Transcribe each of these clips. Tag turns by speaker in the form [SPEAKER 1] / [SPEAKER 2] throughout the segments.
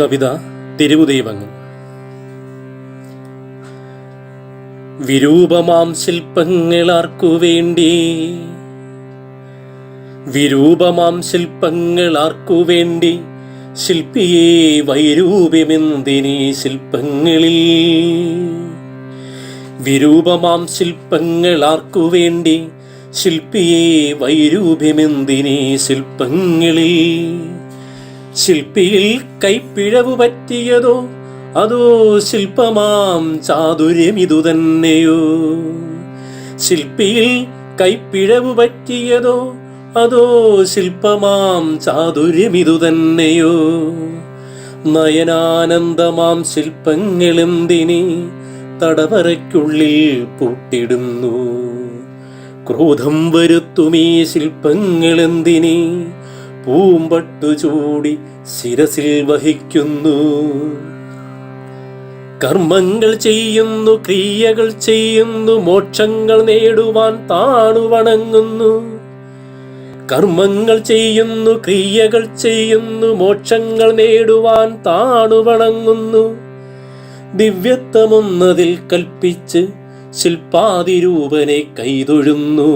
[SPEAKER 1] കവിത തിരുവുദൈവങ്ങൾ. വിരൂപമാം ശില്പങ്ങളാർക്കു വേണ്ടി? വിരൂപമാം ശില്പങ്ങളാർക്കു വേണ്ടി? ശില്പിയെ വൈരൂപ്യമെന്തിനീ ശില്പങ്ങളിൽ? വിരൂപമാം ശില്പങ്ങളാർക്കു വേണ്ടി? ശില്പിയെ വൈരൂപ്യമെന്തിനീ ശില്പങ്ങളിൽ? ശില്പിയിൽ കൈപ്പിഴവ് പറ്റിയതോ? അതോ ശില്പമാം ചാതുര്യം ഇതു തന്നെയോ? ശില്പിയിൽ കൈപ്പിഴവ് പറ്റിയതോ? അതോ ശില്പമാം ചാതുര്യം ഇതു തന്നെയോ? നയനാനന്ദമാം ശില്പങ്ങളെന്തിനി തടവറയ്ക്കുള്ളിൽ പൂട്ടിടുന്നു. ക്രോധം വരുത്തുമീ ശില്പങ്ങളെന്തിനി പൂമ്പട്ടു ചൂടി ശിരസിൽ വഹിക്കുന്നു. കർമ്മങ്ങൾ ചെയ്യുന്നു ക്രിയകൾ ചെയ്യുന്നു മോക്ഷങ്ങൾ നേടുവാൻ താണു വണങ്ങുന്നു. കർമ്മങ്ങൾ ചെയ്യുന്നു ക്രിയകൾ ചെയ്യുന്നു മോക്ഷങ്ങൾ നേടുവാൻ താണു വണങ്ങുന്നു. ദിവ്യത്വമൊന്നതിൽ കൽപ്പിച്ച് ശില്പാതിരൂപനെ കൈതൊഴുന്നു.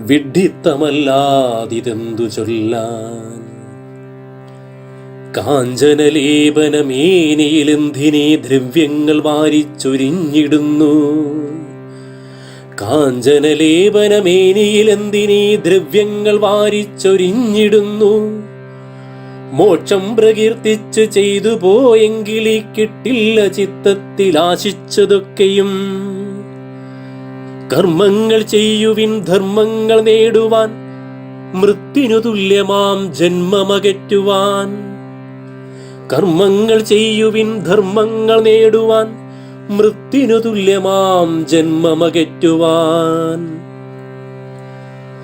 [SPEAKER 1] വിഡ്ഢിത്തമല്ലാതിതെന്തു ചൊല്ലാൻ? കാഞ്ചനലേപനമേനിയിലെന്തിനെ ദ്രവ്യങ്ങൾ വാരിച്ചൊരിഞ്ഞിടുന്നു? കാഞ്ചനലേപനമേനിയിലെന്തിനെ ദ്രവ്യങ്ങൾ വാരിച്ചൊരിഞ്ഞിടുന്നു? മോക്ഷം പ്രകീർത്തിച്ചു ചെയ്തു പോയെങ്കിലീ കിട്ടില്ല ചിത്തത്തിൽ ആശിച്ചതൊക്കെയും കർമ്മങ്ങൾ ചെയ്യുവിൻ ധർമ്മങ്ങൾ നേടുവാൻ മൃത്യുനു തുല്യമാം ജന്മമകറ്റുവാൻ. കർമ്മങ്ങൾ ചെയ്യുവിൻ ധർമ്മങ്ങൾ നേടുവാൻ മൃത്യുനു തുല്യമാം ജന്മമകറ്റുവാൻ.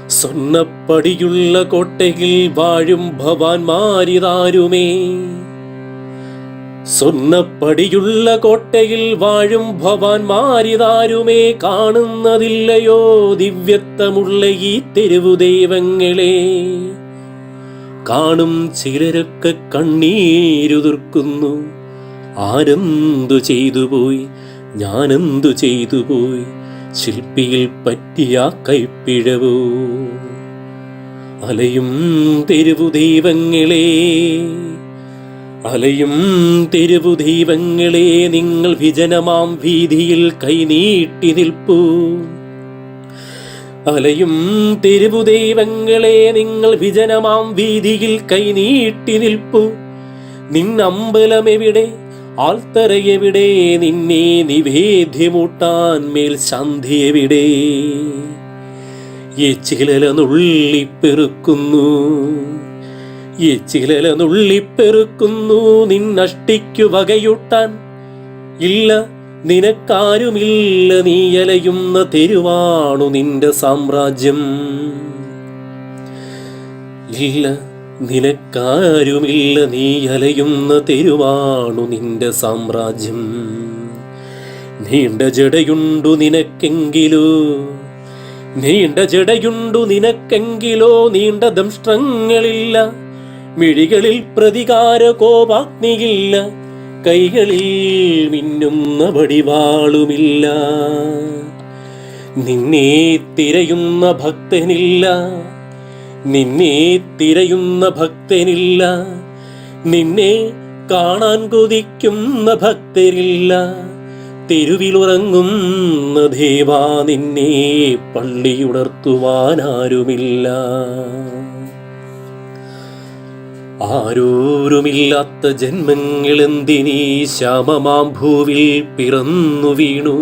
[SPEAKER 1] സ്വർണപ്പടിയുള്ള കോട്ടയിൽ വാഴും ഭവാൻ ഭവാൻമാരിതാരുമേ സ്വർണപ്പടിയുള്ള കോട്ടയിൽ വാഴും ഭവാൻമാരിതാരുമേ കാണുന്നതില്ലയോ? ദിവ്യത്വമുള്ള ഈ തെരുവു ദൈവങ്ങളെ. കാണും ചിലരൊക്കെ കണ്ണീരുതിർക്കുന്നു. ആരെന്തു ചെയ്തു പോയി? ഞാനെന്തു ചെയ്തു പോയി? ശില്പിയിൽ പറ്റിയ കൈപ്പിഴവോ. അലയും തെരുവു ദൈവങ്ങളെ. അലയും തെരുവു ദൈവങ്ങളെ നിങ്ങൾ വിജനമാം വീതിയിൽ കൈനീട്ടി നിൽപ്പൂ. അലയും തെരുവു ദൈവങ്ങളെ നിങ്ങൾ വിജനമാം വീതിയിൽ കൈനീട്ടി നിൽപ്പു. നിന്നമ്പലമെവിടെ എവിടെ? നിന്നെ നിവേദ്യമൂട്ടാൻ മേൽ സന്ധി ഈ ചിലല നുള്ളിപ്പെറുക്കുന്നു ഈ ചിലല നുള്ളിപ്പെറുക്കുന്നു നിന്നഷ്ടിക്കു വകയൂട്ടാൻ. ഇല്ല നിനക്കാരുമില്ല നീ അലയുന്ന തെരുവാണു നിന്റെ സാമ്രാജ്യം. ഇല്ല നിനക്കാരുമില്ല നീ അലയുന്ന തെരുവാണു നിന്റെ സാമ്രാജ്യം. നീണ്ട ജടയുണ്ടു നിനക്കെങ്കിലോ നീണ്ട ജടയുണ്ടു നിനക്കെങ്കിലോ നീണ്ട ദംഷ്ട്രങ്ങളില്ല. മിഴികളിൽ പ്രതികാര കോപാഗ്നിയില്ല കൈകളിൽ മിന്നുന്ന വടിവാളുമില്ല. നിന്നെ തിരയുന്ന ഭക്തനില്ല നിന്നെ തിരയുന്ന ഭക്തനില്ല നിന്നെ കാണാൻ കൊതിക്കുന്ന ഭക്തരില്ല. തെരുവിലുറങ്ങുന്ന ദേവാ നിന്നെ പള്ളിയുണർത്തുവാനാരുമില്ല. ആരോരുമില്ലാത്ത ജന്മങ്ങളെന്തിനീ ശ്യാമമാം ഭൂവിൽ പിറന്നു വീണു?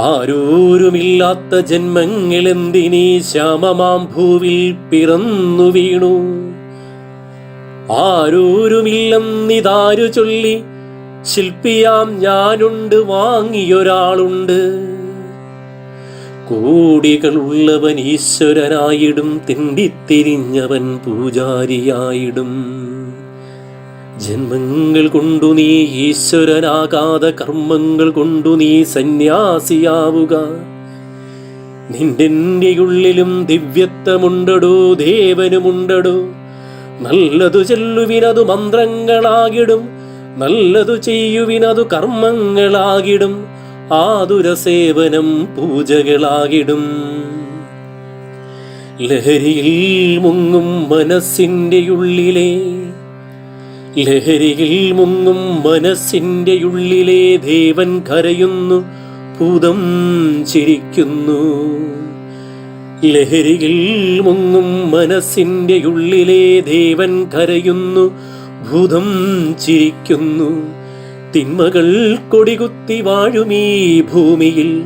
[SPEAKER 1] ആരോരുമില്ലാത്ത ജന്മങ്ങളെന്തിനീ ശ്യാമമാം ഭൂവിൽ പിറന്നു വീണു? ആരോരുമില്ലെന്നിതാരു ചൊല്ലി ശില്പിയാം ഞാനുണ്ട് വാങ്ങിയൊരാളുണ്ട്. കോടികളുള്ളവൻ ഈശ്വരനായിടും തിണ്ടിത്തിരിഞ്ഞവൻ പൂജാരിയായിടും. ജന്മങ്ങൾ കൊണ്ടു നീ ഈശ്വരനാകാതെ കർമ്മങ്ങൾ കൊണ്ടു നീ സന്യാസിയാവുക. നിന്റെ ഉള്ളിലും ദിവ്യത്വമുണ്ടടോ ദേവനുമുണ്ടടോ. നല്ലതു ചെല്ലുവിനതു മന്ത്രങ്ങളാകിടും നല്ലതു ചെയ്യുവിനതു കർമ്മങ്ങളാകിടും. ആതുര സേവനം പൂജകളാകിടും. ലഹരിയിൽ മുങ്ങും മനസ്സിന്റെ ഉള്ളിലെ ലഹരിയിൽ മുങ്ങും മനസ്സിന്റെ ഉള്ളിലെ ദേവൻ കരയുന്നു ഭൂതം ചിരിക്കുന്നു. ലഹരിയിൽ മുങ്ങും മനസ്സിന്റെ ഉള്ളിലെ ദേവൻ കരയുന്നു ഭൂതം ചിരിക്കുന്നു. തിന്മകൾ കൊടികുത്തി വാഴുമീ ഭൂമിയിൽ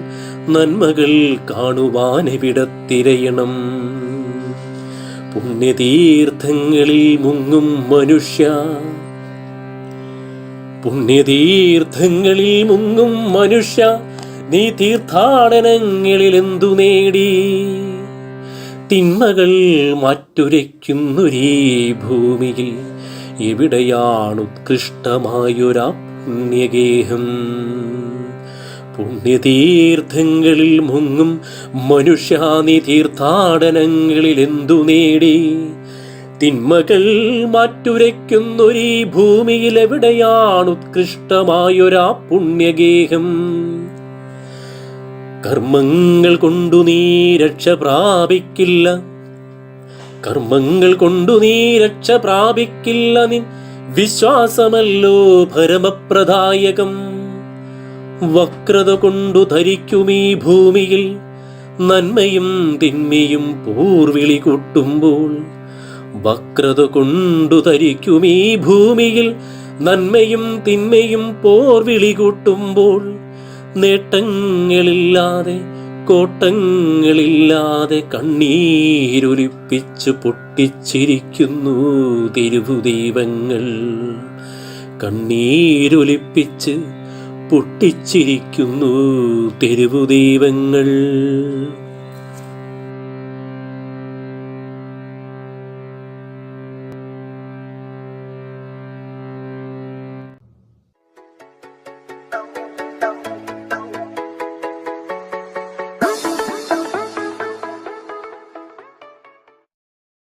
[SPEAKER 1] നന്മകൾ കാണുവാനെവിടത്തിരയണം പുണ്യതീർത്ഥങ്ങളിൽ മുങ്ങും മനുഷ്യ. പുണ്യതീർത്ഥങ്ങളിൽ മുങ്ങും മനുഷ്യ നീ തീർത്ഥാടനങ്ങളിൽ എന്തു നേടി? തിന്മകൾ മറ്റുരയ്ക്കുന്നൊരീ ഭൂമിയിൽ. എവിടെയാണ് ഉത്കൃഷ്ടമായൊരാ പുണ്യഗേഹം. പുണ്യതീർത്ഥങ്ങളിൽ മുങ്ങും മനുഷ്യാനി തീർത്ഥാടനങ്ങളിൽ എന്തു നേടി? തിന്മകൾ മാറ്റുരയ്ക്കുന്നൊരീ ഭൂമിയിൽ എവിടെയാണ് ഉത്കൃഷ്ടമായൊരാ പുണ്യഗേഹം? കർമ്മങ്ങൾ കൊണ്ടു നീ രക്ഷ പ്രാപിക്കില്ല. കർമ്മങ്ങൾ കൊണ്ടു നീ രക്ഷ പ്രാപിക്കില്ല നിൻ വിശ്വാസമല്ലോ പരമപ്രദായകം വക്രത കൊണ്ടു ധരിക്കുമീ ഭൂമിയിൽ നന്മയും തിന്മയും പൂർവിളി കൂട്ടുമ്പോൾ. വക്രത കൊണ്ടു ധരിക്കുമീ ഭൂമിയിൽ നന്മയും തിന്മയും പോർവിളി കൂട്ടുമ്പോൾ. നേട്ടങ്ങളില്ലാതെ കോട്ടങ്ങളില്ലാതെ കണ്ണീരൊലിപ്പിച്ച് പൊട്ടിച്ചിരിക്കുന്നു തിരുവുദീപങ്ങൾ. കണ്ണീരൊലിപ്പിച്ച് പൊട്ടിച്ചിരിക്കുന്നു തെരുവുദീപങ്ങൾ.